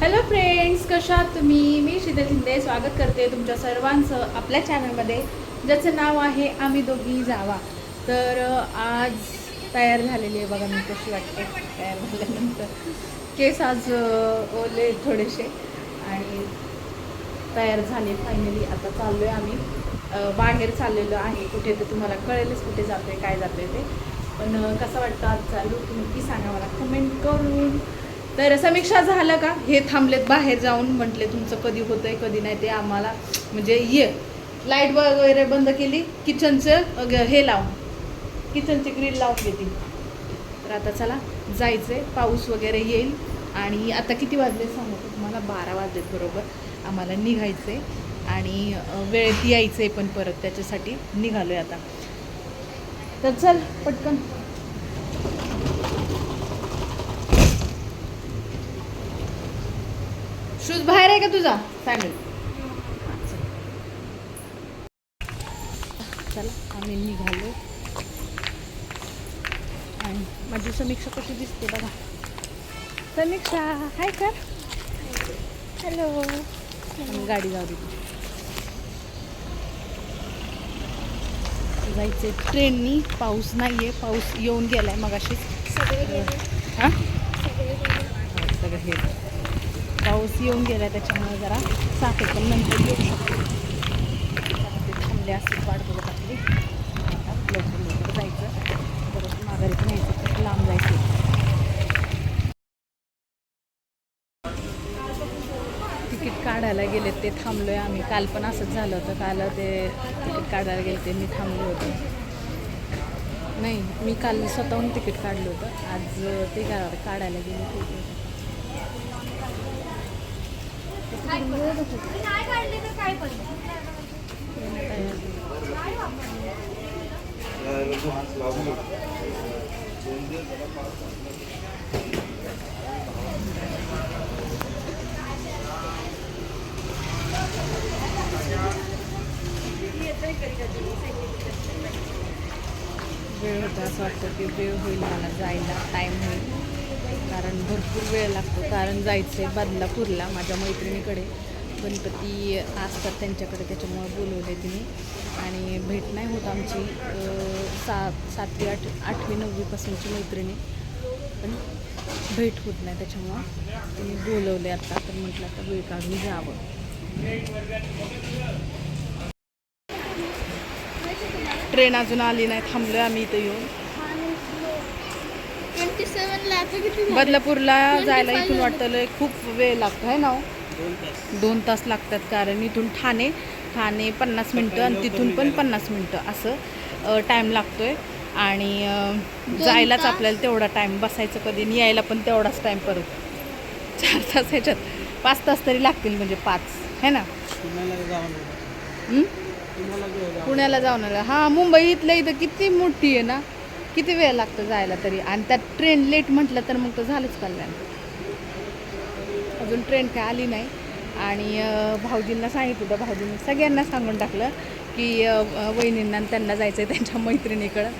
Hello friends कशा तुम्ही? मी शीतल शिंदे स्वागत करते तुमच्या सर्वांचं आपल्या चॅनलमध्ये ज्याचं नाव आहे आम्ही दोघी जावा. तर आज तयार झालेली आहे बघा मी कशी वाटते. तयार झाल्यानंतर. केस आज ओले थोडेसे. आणि तयार झाले फायनली आता चाललो आहे आम्ही बाहेर चाललेलो आहे. कुठे तर तुम्हाला कळेलच कुठे जातोय काय जातोय ते. पण कसं वाटतं आज चालू तुम्ही नक्की सांगा मला. कमेंट करून. तर समीक्षा झालं का? हे थांबलेत बाहेर जाऊन म्हटले तुमचं कधी होतंय कधी नाही ते आम्हाला म्हणजे ये. लाइट वगैरे बंद केली किचनचं ग- हे लावून. किचनची ग्रिल लावून घेतली. तर आता चला जायचं आहे पाऊस वगैरे येईल. आणि आता किती वाजले सांगतो तुम्हाला? बारा वाजलेत बरोबर. आम्हाला निघायचं आहे आणि वेळेत यायचं आहे पण परत त्याच्यासाठी निघालो आहे आता. तर चल पटकन. शूज बाहेर आहे का तुझा? सँडल चला आम्ही निघालो. आणि माझी समीक्षा कशी दिसते बघा. समीक्षा हाय कर हॅलो आम्ही गाडी जाऊ दे. जायचे ट्रेननी. पाऊस नाहीये पाऊस येऊन गेलाय मगाशीच. हां सगळं हे पाऊस येऊन गेला त्याच्यामुळे जरा साखर पण नंतर येऊ शकतो. ते थांबले असतील वाट बघत आपली. आता लवकर लवकर जायचं. परत माघारी पण यायचं खूप लांब जायचं. तिकीट काढायला गेले ते थांबलोय आम्ही. काल पण असंच झालं होतं. काल ते तिकीट काढायला गेले ते मी थांबले होते. नाही मी काल स्वतःहून तिकीट काढलं होतं. आज ते का- काढायला गेले ते वेळ होता असं वाटतं की वेळ होईल मला जायला टाईम होईल. कारण भरपूर वेळ लागतो. कारण जायचं आहे बदलापूरला माझ्या मैत्रिणीकडे. गणपती असतात त्यांच्याकडे त्याच्यामुळे बोलवले तिने. आणि भेट नाही होत आमची. सात सातवी आठ आठवी नववीपासूनची मैत्रिणी. पण भेट होत नाही त्याच्यामुळं. तिने बोलवले आता तर म्हटलं आता वेळ काढून जावं. ट्रेन अजून आली नाही थांबलो आम्ही इथं येऊन. सेवनला? बदलापूरला जायला 25 इथून. वाटतं लय खूप वेळ लागतो आहे ना हो? दोन तास लागतात कारण इथून ठाणे ठाणे पन्नास मिनटं आणि तिथून पण पन्नास मिनटं असं टाईम लागतोय आणि अ, दोन जायलाच? आपल्याला तेवढा टाईम बसायचं कधी आणि यायला पण तेवढाच टाईम परत चार तास ह्याच्यात पाच तास तरी लागतील म्हणजे पाच है ना हं? पुण्याला जाऊन आलं हां मुंबई इथल्या इथं किती मोठी आहे ना किती वेळ लागतो जायला तरी? आणि त्यात ट्रेन लेट म्हटलं तर मग तर झालंच कल्याण. अजून ट्रेन काय आली नाही. आणि भाऊजींना सांगितलं होतं. भाऊजींनी सगळ्यांना सांगून टाकलं की वहिनींना त्यांना जायचं आहे त्यांच्या मैत्रिणीकडं.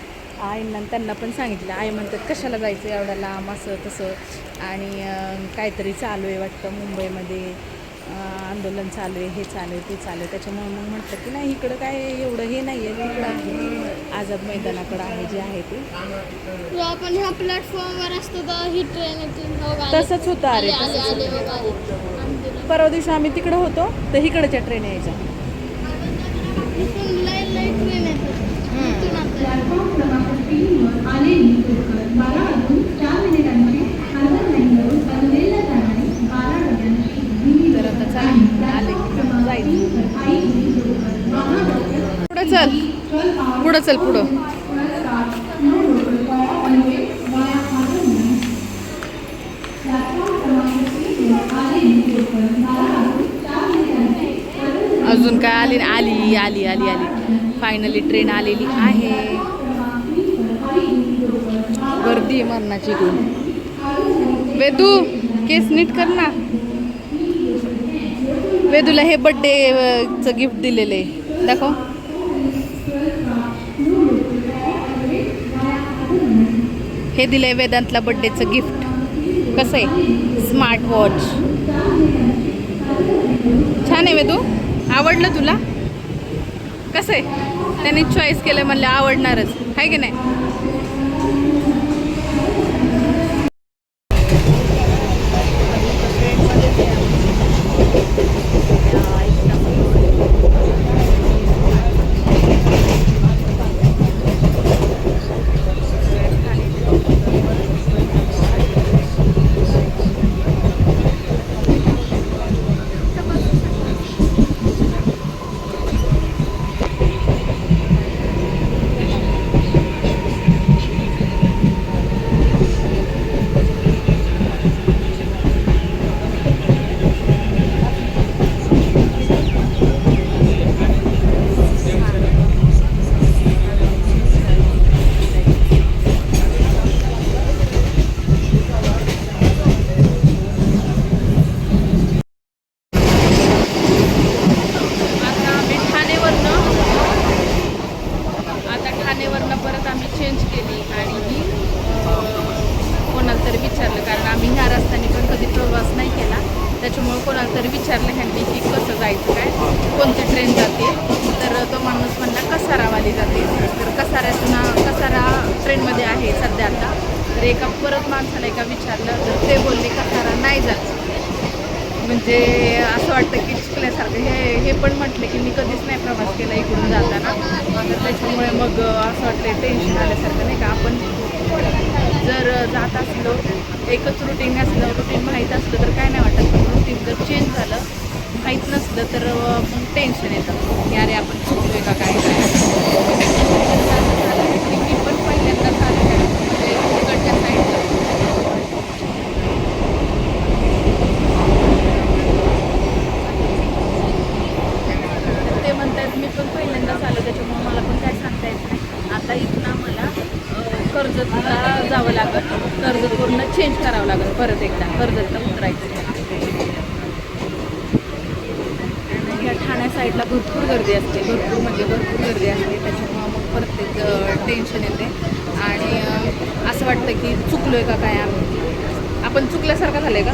आईंना त्यांना पण सांगितलं. आई म्हणतात कशाला जायचं एवढ्या लांब? असं तसं. आणि काहीतरी चालू आहे वाटतं मुंबईमध्ये. आंदोलन चालू आहे हे चालू आहे ते चालू आहे. त्याच्यामुळे मग म्हटलं की नाही इकडं काय एवढं हे नाही आहे. तिकडं आहे आझाद मैदानाकडं आहे जे आहे ते. आपण ह्या प्लॅटफॉर्मवर असतो तर ही ट्रेन हो. तसंच होतं अरे, हो. परवा दिवशी आम्ही तिकडं होतो तर इकडच्या ट्रेन यायच्या ट्रेन येते इथून आता प्लॅटफॉर्म क्रमांक तीनवर आलेली टोकन बारा वाजून चार मिनिटांची खासदार लाईनवरून पनवेलला जाणारी बारा डब्यांची दिल्ली तर आता चला आले की मग जायचं आई टोकन महाराष्ट्र पुढं चल पुढं चल पुढं. अजून काय आली आली आली आली आली. फायनली ट्रेन आलेली आहे. गर्दी आहे मरणाची गुण वेदू केस नीट कर ना. वेदूला हे बड्डे चं गिफ्ट दिलेलं आहे. दाखव. हे दिलंय वेदांतला बड्डेचं गिफ्ट कसं आहे? स्मार्ट वॉच छान आहे वेदू आवडलं तुला? कसं आहे? त्याने चॉईस केलं म्हणलं आवडणारच. आहे की नाही आता आम्ही ठाणेवरनं आता ठाणेवरनं परत आम्ही चेंज केली आणि मी अं, कोणाला तरी विचारलं कारण आम्ही ह्या रस्त्याने पण कधी प्रवास नाही केला त्याच्यामुळे कोणाला तरी विचारलं ह्यांनी की कसं जायचं काय? कोणती ट्रेन जाते? तर तो माणूस म्हणला कसारावाली जाते. तर कसाऱ्यातून कसारा ट्रेनमध्ये आहे सध्या आता. तर एका परत माणसाला एका विचारलं तर ते बोलले कसारा नाही जात. म्हणजे असं वाटतं की चुकल्यासारखं हे हे पण म्हटले की मी कधीच नाही प्रवास केला इकडून जाताना. तर त्याच्यामुळे मग असं वाटतं टेन्शन आल्यासारखं नाही का? आपण जर जात असलो एकच रुटीन असलं रुटीन माहीत असलं तर काय नाही वाटत. रुटीन जर चेंज झालं. माहीत नसलं तर मग टेन्शन येतं. की अरे आपण चुकलोय का काय? काय मी पण पहिल्यांदाच झालं म्हणजे तिकडच्या साईडला मी पण मला पण काय सांगता नाही. आता इथून कर्जतला जावं कर्ज पूर्ण चेंज करावं लागत. परत एकदा कर्जतला उतरायचं आणि ह्या ठाण्या साईडला भरपूर गर्दी असते. भरपूर म्हणजे भरपूर गर्दी असते. त्याच्यामुळं मग प्रत्येक टेन्शन येते. आणि असं वाटतं की चुकलो आहे का काय आम्ही? आपण चुकल्यासारखं झालंय का?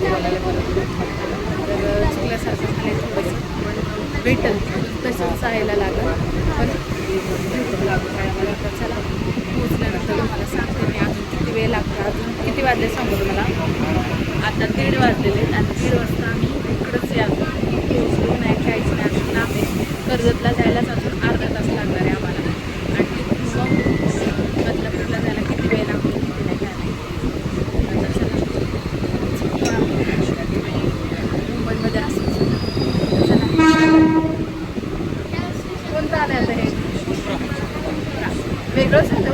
बोलायला तर चुकल्यासारखं झालं थोडंसं. पण भेटल. तसंच जायला लागलं. पण भेटू लागू काय मला तर चला. पोचल्यानंतर तुम्हाला सांगते मी अजून किती वेळ लागतो अजून किती वाजले सांगू तुम्हाला? आता दीड वाजलेले आणि दीड वाजता आम्ही इकडंच या पोचलो नाही काहीच नाही. अजून लांब कर्जतला जायलाच अजून अर्धा तास लागणार आहे आम्हाला. आणि मग बदलापूरला जायला किती वेळ लागतो किती नाही काय आता चला. मुंबईमध्ये असं चला. कोणतं आलं आता हे वेगळंच झालं